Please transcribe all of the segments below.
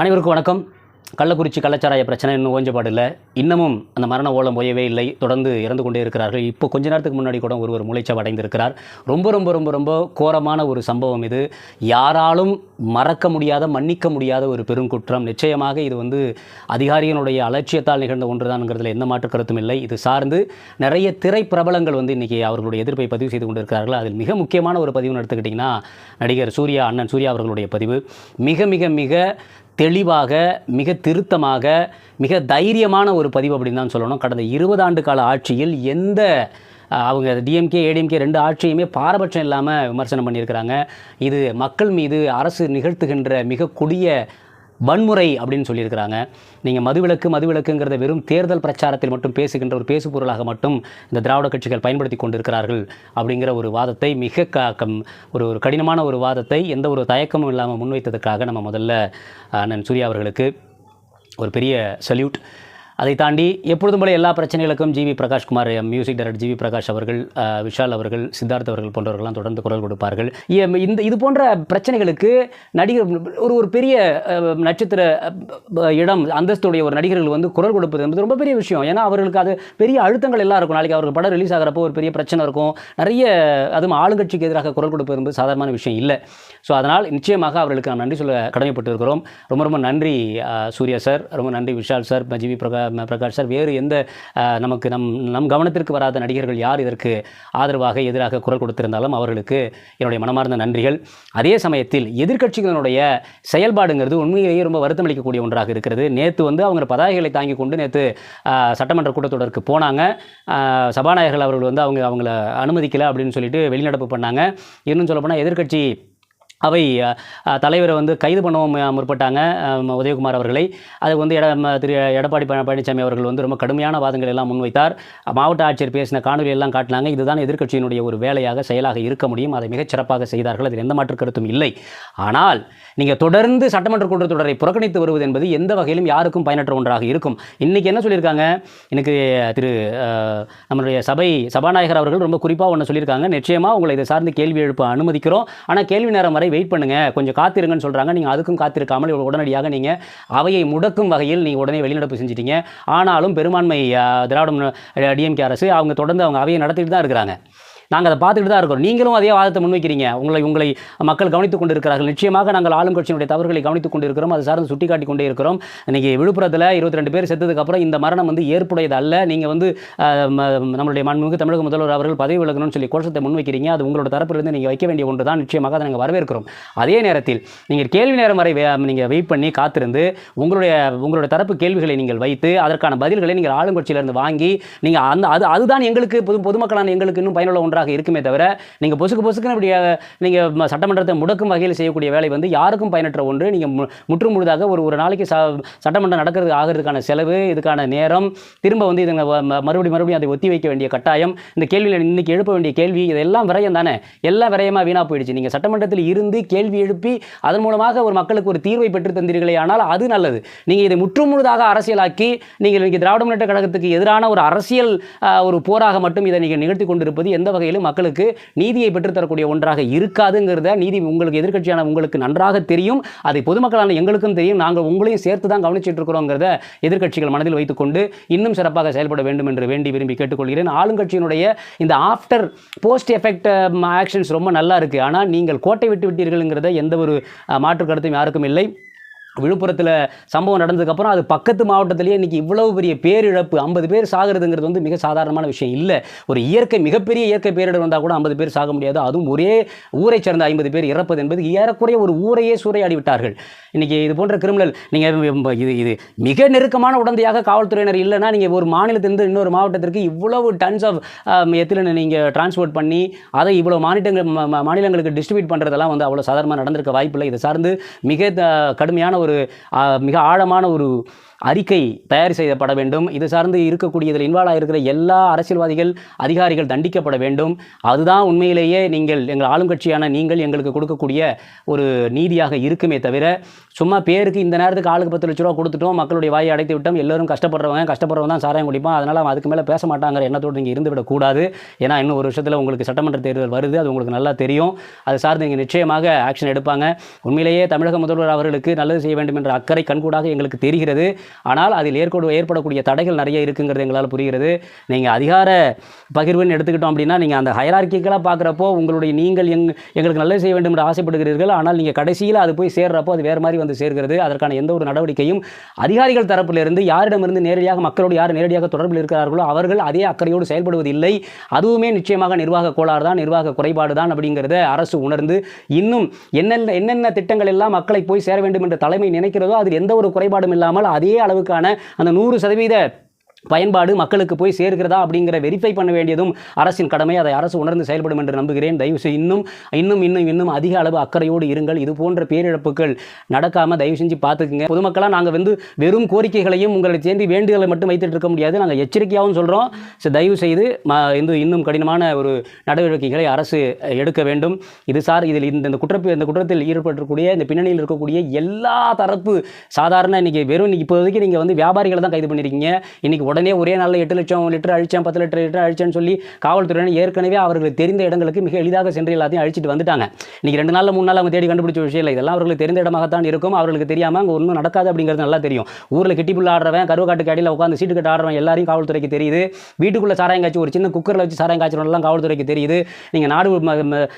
அனைவருக்கும் வணக்கம். கள்ளக்குறிச்சி கள்ளச்சாராய பிரச்சனை இன்னும் ஓஞ்சபாடு இல்லை இன்னமும் அந்த மரண ஓலம் ஓயவே இல்லை. தொடர்ந்து இறந்து கொண்டே இருக்கிறார்கள். இப்போ கொஞ்ச நேரத்துக்கு முன்னாடி கூட ஒருவர் மூளைச்சாவடைந்திருக்கிறார் ரொம்ப ரொம்ப ரொம்ப ரொம்ப கோரமான ஒரு சம்பவம் இது. யாராலும் மறக்க முடியாத மன்னிக்க முடியாத ஒரு பெருங்குற்றம். நிச்சயமாக இது வந்து அதிகாரிகளுடைய அலட்சியத்தால் நிகழ்ந்த ஒன்றுதான்ங்கிறதுல எந்த மாற்று கருத்தும் இல்லை. இது சார்ந்து நிறைய திரைப்பிரபலங்கள் வந்து இன்றைக்கி அவர்களுடைய எதிர்ப்பை பதிவு செய்து கொண்டிருக்கிறார்கள். அதில் மிக முக்கியமான ஒரு பதிவுன்னு எடுத்துக்கிட்டிங்கன்னா நடிகர் சூர்யா அண்ணன் சூர்யா அவர்களுடைய பதிவு. மிக மிக மிக தெளிவாக மிக திருத்தமாக மிக தைரியமான ஒரு பதிவு அப்படின்னு தான் சொல்லணும். கடந்த இருபது ஆண்டு கால ஆட்சியில் எந்த அவங்க டிஎம்கே ஏடிஎம்கே ரெண்டு ஆட்சியுமே பாரபட்சம் இல்லாமல் விமர்சனம் பண்ணியிருக்கிறாங்க. இது மக்கள் மீது அரசு நிகழ்த்துகின்ற மிக கொடிய வன்முறை அப்படின்னு சொல்லியிருக்கிறாங்க. நீங்கள் மதுவிலக்கு மதுவிலக்குங்கிறத வெறும் தேர்தல் பிரச்சாரத்தில் மட்டும் பேசுகின்ற ஒரு பேசுபொருளாக மட்டும் இந்த திராவிட கட்சிகள் பயன்படுத்தி கொண்டிருக்கிறார்கள் அப்படிங்கிற ஒரு வாதத்தை மிக க கம் ஒரு ஒரு கடினமான ஒரு வாதத்தை எந்த ஒரு தயக்கமும் இல்லாமல் முன்வைத்ததுக்காக நம்ம முதல்ல அண்ணன் சூர்யா அவர்களுக்கு ஒரு பெரிய சல்யூட். அதை தாண்டி எப்பொழுதும் போல எல்லா பிரச்சனைகளுக்கும் GV Prakash Kumar music director GV Prakash அவர்கள் விஷால் அவர்கள் சித்தார்த் அவர்கள் போன்றவர்கள்லாம் தொடர்ந்து குரல் கொடுப்பார்கள். இந்த இது போன்ற பிரச்சனைகளுக்கு நடிகர் ஒரு ஒரு பெரிய நட்சத்திர இடம் அந்தஸ்துடைய ஒரு நடிகர்கள் வந்து குரல் கொடுப்பது என்பது ரொம்ப பெரிய விஷயம். ஏன்னா அவர்களுக்கு அது பெரிய அழுத்தங்கள் எல்லாம் இருக்கும். நாளைக்கு அவர்கள் படம் ரிலீஸ் ஆகிறப்போ ஒரு பெரிய பிரச்சனை இருக்கும். நிறைய அதுவும் ஆளுங்கட்சிக்கு எதிராக குரல் கொடுப்பது என்பது சாதாரணமான விஷயம் இல்லை. ஸோ அதனால் நிச்சயமாக அவர்களுக்கு நான் நன்றி சொல்ல கடமைப்பட்டு இருக்கிறோம் ரொம்ப ரொம்ப நன்றி சூர்யா சார் ரொம்ப நன்றி விஷால் சார் ஜிவி பிரகா பிரகாஷ் சார் வேறு எந்த நமக்கு நம் நம் கவனத்திற்கு வராத நடிகர்கள் யார் இதற்கு ஆதரவாக எதிராக குரல் கொடுத்திருந்தாலும் அவர்களுக்கு என்னுடைய மனமார்ந்த நன்றிகள். அதே சமயத்தில் எதிர்க்கட்சிகளினுடைய செயல்பாடுங்கிறது உண்மையிலேயே ரொம்ப வருத்தம் அளிக்கக்கூடிய ஒன்றாக இருக்கிறது. நேற்று வந்து அவங்க பதாகைகளை தாங்கி கொண்டு நேற்று சட்டமன்ற கூட்டத்தொடருக்கு போனாங்க. சபாநாயகர்கள் அவர்கள் வந்து அவங்க அவங்கள அனுமதிக்கலை அப்படின்னு சொல்லிட்டு வெளிநடப்பு பண்ணாங்க. இன்னும் சொல்லப்போனால் எதிர்க்கட்சி அவை தலைவரை வந்து கைது பண்ணவும் முற்பட்டாங்க உதயகுமார் அவர்களை. அது வந்து எட ம- திரு எடப்பாடி பழ- பழனிசாமி அவர்கள் வந்து ரொம்ப கடுமையான வாதங்கள் எல்லாம் முன்வைத்தார். மாவட்ட ஆட்சியர் பேசின காணொலி எல்லாம் காட்டினாங்க இதுதான் எதிர்க்கட்சியினுடைய ஒரு வேலையாக செயலாக இருக்க முடியும் அதை மிகச்சிறப்பாக செய்தார்கள் அதில் எந்த மாற்று கருத்தும் இல்லை. ஆனால் நீங்கள் தொடர்ந்து சட்டமன்ற கூட்டத்தொடரை புறக்கணித்து வருவது என்பது எந்த வகையிலும் யாருக்கும் பயனற்ற ஒன்றாக இருக்கும். இன்றைக்கி என்ன சொல்லியிருக்காங்க? எனக்கு திரு நம்மளுடைய சபை சபாநாயகர் அவர்கள் ரொம்ப குறிப்பாக ஒன்று சொல்லியிருக்காங்க. நிச்சயமாக உங்களை இதை சார்ந்து கேள்வி எழுப்ப அனுமதிக்கிறோம். ஆனால் கேள்வி நேரம் வரை வெயிட் பண்ணுங்க. கொஞ்சம் காத்திருங்கன்னு சொல்கிறாங்க நீங்கள் அதுக்கும் காத்திருக்காமல் உடனடியாக நீங்கள் அவையை முடக்கும் வகையில் நீங்கள் உடனே வெளிநடப்பு செஞ்சிட்டீங்க. ஆனாலும் பெரும்பான்மை திராவிட திராவிடம் டிஎம்கே அரசு அவங்க தொடர்ந்து அவங்க அவையை நடத்திட்டு தான் இருக்கிறாங்க. நாங்கள் அதை பார்த்துக்கிட்டு தான் இருக்கிறோம். நீங்களும் அதே வாதத்தை முன்வைக்கிறீங்க. உங்களை உங்களை மக்கள் கவனித்துக் கொண்டிருக்கிறார்கள். நிச்சயமாக நாங்கள் ஆளுங்கட்சியினுடைய தவறுகளை கவனித்துக் கொண்டிருக்கிறோம். அது சார்ந்து சுட்டிக்காட்டி கொண்டே இருக்கிறோம். இன்னைக்கு விழுப்புரத்தில் இருபத்தி ரெண்டு பேர் செத்ததுக்கப்புறம் இந்த மரணம் வந்து ஏற்புடையது அல்ல. நீங்கள் வந்து நம்மளுடைய மண்மிகு தமிழக முதல்வர் அவர்கள் பதவி விலகணும்னு சொல்லி கோஷத்தை முன்வைக்கிறீங்க. அது உங்களோட தரப்பிலிருந்து நீங்கள் வைக்க வேண்டிய ஒன்று தான். நிச்சயமாக அதை நாங்கள் வரவேற்கிறோம். அதே நேரத்தில் நீங்கள் கேள்வி நேரம் வரை நீங்கள் வெயிட் பண்ணி காத்திருந்து உங்களுடைய உங்களுடைய தரப்பு கேள்விகளை நீங்கள் வைத்து அதற்கான பதில்களை நீங்கள் ஆளுங்கட்சியிலிருந்து வாங்கி நீங்கள் அந்த அது அதுதான் எங்களுக்கு பொது பொதுமக்களான எங்களுக்கு இன்னும் பயனுள்ள ஒன்றாக இருக்குமே தவிர நீங்கள் பொசுக்கு பொசுக்குன்னு இப்படி நீங்கள் சட்டமன்றத்தை முடக்கும் வகையில் செய்யக்கூடிய வேலை வந்து யாருக்கும் பயனற்ற ஒன்று. நீங்கள் முற்று முழுதாக ஒரு ஒரு நாளைக்கு சட்டமன்றம் நடக்கிறது ஆகிறதுக்கான செலவு இதுக்கான நேரம் திரும்ப வந்து இதை மறுபடியும் மறுபடியும் அதை ஒத்தி வைக்க வேண்டிய கட்டாயம் இந்த கேள்வியில் இன்றைக்கி எழுப்ப வேண்டிய கேள்வி இதெல்லாம் விரயம் தானே? எல்லாம் விரயமாக வீணாக போயிடுச்சு. நீங்கள் சட்டமன்றத்தில் இருந்து கேள்வி எழுப்பி அதன் மூலமாக ஒரு மக்களுக்கு ஒரு தீர்வை பெற்று தந்தீர்களே ஆனால் அது நல்லது. நீங்கள் இதை முற்றுமுழுதாக அரசியலாக்கி நீங்கள் இன்னைக்கு திராவிட முன்னேற்ற கழகத்துக்கு எதிரான ஒரு அரசியல் ஒரு போராக மட்டும் இதை நீங்கள் நிகழ்த்தி கொண்டிருப்பது எந்த வகையிலும் மக்களுக்கு நீதியை பெற்றுத்தரக்கூடிய ஒன்றாக இருக்காதுங்கிறத நீதி உங்களுக்கு எதிர்கட்சியான உங்களுக்கு நன்றாக தெரியும். அதை பொதுமக்களான எங்களுக்கும் தெரியும். நாங்கள் உங்களையும் சேர்த்து தான் கவனிச்சிட்டு இருக்கிறோங்கிறத எதிர்கட்சிகள் மனதில் வைத்துக்கொண்டு இன்னும் சிறப்பாக செயல்பட வேண்டும் என்று வேண்டி விரும்பி கேட்டுக்கொள்கிறேன். ஆளுங்கட்சியினுடைய இந்த ஆஃப்டர் போஸ்ட் எஃபெக்ட் ஆக்ஷன்ஸ் ரொம்ப நல்லா இருக்குது ஆனால் நீங்கள் கோட்டை விட்டு விட்டீர்கள்ங்கிறத எந்த ஒரு மாற்று கருத்தும் யாருக்கும் இல்லை. விழுப்புரத்தில் சம்பவம் நடந்ததுக்கப்புறம் அது பக்கத்து மாவட்டத்திலேயே இன்றைக்கி இவ்வளவு பெரிய பேரிழப்பு ஐம்பது பேர் சாகிறதுங்கிறது வந்து மிக சாதாரணமான விஷயம் இல்லை. ஒரு இயற்கை மிகப்பெரிய இயற்கை பேரிடர் வந்தால் கூட ஐம்பது பேர் சாக முடியாது. அதுவும் ஒரே ஊரை சேர்ந்த ஐம்பது பேர் இறப்பது என்பது ஏறக்குறைய ஒரு ஊரையே சூறையாடி விட்டார்கள். இன்றைக்கி இது போன்ற கிரிமினல் நீங்கள் இது இது மிக நெருக்கமான உடந்தையாக காவல்துறையினர் இல்லைன்னா நீங்கள் ஒரு மாநிலத்திலிருந்து இன்னொரு மாவட்டத்திற்கு இவ்வளவு டன்ஸ் ஆஃப் எத்திலனை நீங்கள் டிரான்ஸ்போர்ட் பண்ணி அதை இவ்வளோ மாநிலங்கள் மாநிலங்களுக்கு டிஸ்ட்ரிபியூட் பண்ணுறதெல்லாம் வந்து அவ்வளோ சாதாரணமாக நடந்திருக்க வாய்ப்பில்லை. இதை சார்ந்து மிக த- கடுமையான ஒரு மிக ஆழமான ஒரு அறிக்கை தயார் செய்யப்பட வேண்டும். இது சார்ந்து இருக்கக்கூடிய இதில் இன்வால்வ் ஆகிருக்கிற எல்லா அரசியல்வாதிகள் அதிகாரிகள் தண்டிக்கப்பட வேண்டும். அதுதான் உண்மையிலேயே நீங்கள் எங்கள் ஆளும் கட்சியான நீங்கள் எங்களுக்கு கொடுக்கக்கூடிய ஒரு நீதியாக இருக்குமே தவிர சும்மா பேருக்கு இந்த நேரத்துக்கு ஆளுக்கு பத்து லட்ச ரூபா கொடுத்துட்டோம் மக்களுடைய வாயை அடைத்து விட்டோம் எல்லோரும் கஷ்டப்படுறவங்க கஷ்டப்படுறவங்க தான் சாராயம் குடிப்பான் அதனால் அவன் அதுக்கு மேலே பேச மாட்டாங்கிற எண்ணத்தோடு நீங்கள் இருந்து விடக்கூடாது. ஏன்னா இன்னும் ஒரு விஷயத்தில் உங்களுக்கு சட்டமன்ற தேர்தல் வருது அது உங்களுக்கு நல்லா தெரியும். அது சார்ந்து நீங்கள் நிச்சயமாக ஆக்ஷன் எடுப்பாங்க. உண்மையிலேயே தமிழக முதல்வர் அவர்களுக்கு நல்லது செய்ய வேண்டும் என்ற அக்கறை கண்கூடாக எங்களுக்கு தெரிகிறது. ஆனால் அதில் ஏற்படு ஏற்படக்கூடிய தடைகள் நிறைய இருக்குங்கிறது எங்களால் புரிகிறது. நீங்கள் அதிகார பகிர்வுன்னு எடுத்துக்கிட்டோம் அப்படின்னா நீங்கள் அந்த ஹயரார்க்கிக்கலாக பார்க்குறப்போ உங்களுடைய நீங்கள் எங் எங்களுக்கு நல்லது செய்ய வேண்டும் என்று ஆசைப்படுகிறீர்கள். ஆனால் நீங்கள் கடைசியில் அது போய் சேர்றப்போ அது வேறு மாதிரி வந்து சேர்கிறது. அதற்கான எந்த ஒரு நடவடிக்கையும் அதிகாரிகள் தரப்பிலிருந்து யாரிடமிருந்து நேரடியாக மக்களோடு யார் நேரடியாக தொடர்பில் இருக்கிறார்களோ அவர்கள் அதே அக்கறையோடு செயல்படுவதில்லை. அதுவுமே நிச்சயமாக நிர்வாக கோளாறு தான் நிர்வாக குறைபாடு தான் அப்படிங்கிறத அரசு உணர்ந்து இன்னும் என்னென்ன என்னென்ன திட்டங்கள் எல்லாம் மக்களை போய் சேர வேண்டும் என்று தலைமை நினைக்கிறதோ அதில் எந்த ஒரு குறைபாடும் இல்லாமல் அதே அளவுக்கான அந்த நூறு சதவீத பயன்பாடு மக்களுக்கு போய் சேர்கிறதா அப்படிங்கிற வெரிஃபை பண்ண வேண்டியதும் அரசின் கடமை. அதை அரசு உணர்ந்து செயல்படும் என்று நம்புகிறேன். தயவு செய்து இன்னும் இன்னும் இன்னும் இன்னும் அதிக அளவு அக்கறையோடு இருங்கள். இது போன்ற பேரிழப்புகள் நடக்காமல் தயவு செஞ்சு பார்த்துக்குங்க. பொதுமக்களாக நாங்கள் வந்து வெறும் கோரிக்கைகளையும் உங்களை சேர்ந்து வேண்டுதலை மட்டும் வைத்துட்டு இருக்க முடியாது. நாங்கள் எச்சரிக்கையாகவும் சொல்கிறோம் ஸோ தயவு செய்து ம இந்த இன்னும் கடினமான ஒரு நடவடிக்கைகளை அரசு எடுக்க வேண்டும். இது சார் இதில் இந்த இந்த குற்ற இந்த குற்றத்தில் ஈடுபட்டிருக்கக்கூடிய இந்த பின்னணியில் இருக்கக்கூடிய எல்லா தரப்பு சாதாரண இன்னைக்கு வெறும் இன்னைக்கு இப்போதைக்கு நீங்கள் வந்து வியாபாரிகளை தான் கைது பண்ணியிருக்கீங்க இன்னைக்கு உடனே ஒரே நாளில் எட்டு லட்சம் லிட்டர் அழிச்சேன் பத்து லிட்டர் லிட்டர் அழிச்சேன்னு சொல்லி காவல்துறையினர் ஏற்கனவே அவர்களுக்கு தெரிந்த இடங்களுக்கு மிக எளிதாக சென்று எல்லாத்தையும் அழிச்சிட்டு வந்துட்டாங்க. இன்னைக்கு ரெண்டு நாளில் மூணு நாள் அவங்க தேடி கண்டுபிடிச்ச விஷயம் இல்லை. இதெல்லாம் அவர்களுக்கு தெரிந்த இடமாகத்தான் இருக்கும். அவர்களுக்கு தெரியாமல் அங்கே ஒன்றும் நடக்காது அப்படிங்கிறது நல்லா தெரியும். ஊரில் கிட்டிப்புள்ள ஆடுறவன் கருவக்காட்டுக்கு அடியில் உட்காந்து சீட்டு கட்டு ஆடுறவன் எல்லாரையும் காவல்துறைக்கு தெரியுது. வீட்டுக்குள்ளே சாராயம் காய்ச்சி ஒரு சின்ன குக்கரில் வச்சு சாராயம் காய்ச்சலாம் காவல்துறைக்கு தெரியுது. நீங்கள் நாடு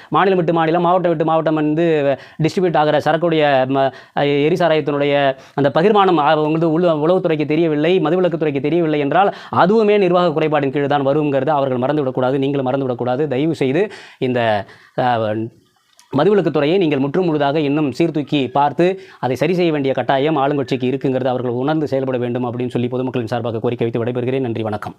மாநிலம் விட்டு மாநிலம் மாவட்டம் விட்டு மாவட்டம் வந்து டிஸ்ட்ரிபியூட் ஆகிற சரக்குடைய ம- எரிசாராயத்தினுடைய அந்த பகிர்மானம் உங்களுக்கு உள்ள உளவுத்துறைக்கு தெரியவில்லை மதுவிலக்குத்துறைக்கு தெரியவில்லை என்றால் அதுவுமே நிர்வாக குறைபாடின் கீழ் தான் வருங்கிறது அவர்கள் மறந்துவிடக்கூடாது நீங்களும் மறந்துவிடக்கூடாது. தயவு செய்து இந்த மதுவிலக்கு துறையை நீங்கள் முற்றும் முழுதாக இன்னும் சீர்தூக்கி பார்த்து அதை சரி செய்ய வேண்டிய கட்டாயம் ஆளுங்கட்சிக்கு இருக்குங்கிறது அவர்கள் உணர்ந்து செயல்பட வேண்டும் அப்படின்னு சொல்லி பொதுமக்களின் சார்பாக கோரிக்கை வைத்து விடைபெறுகிறேன். நன்றி வணக்கம்.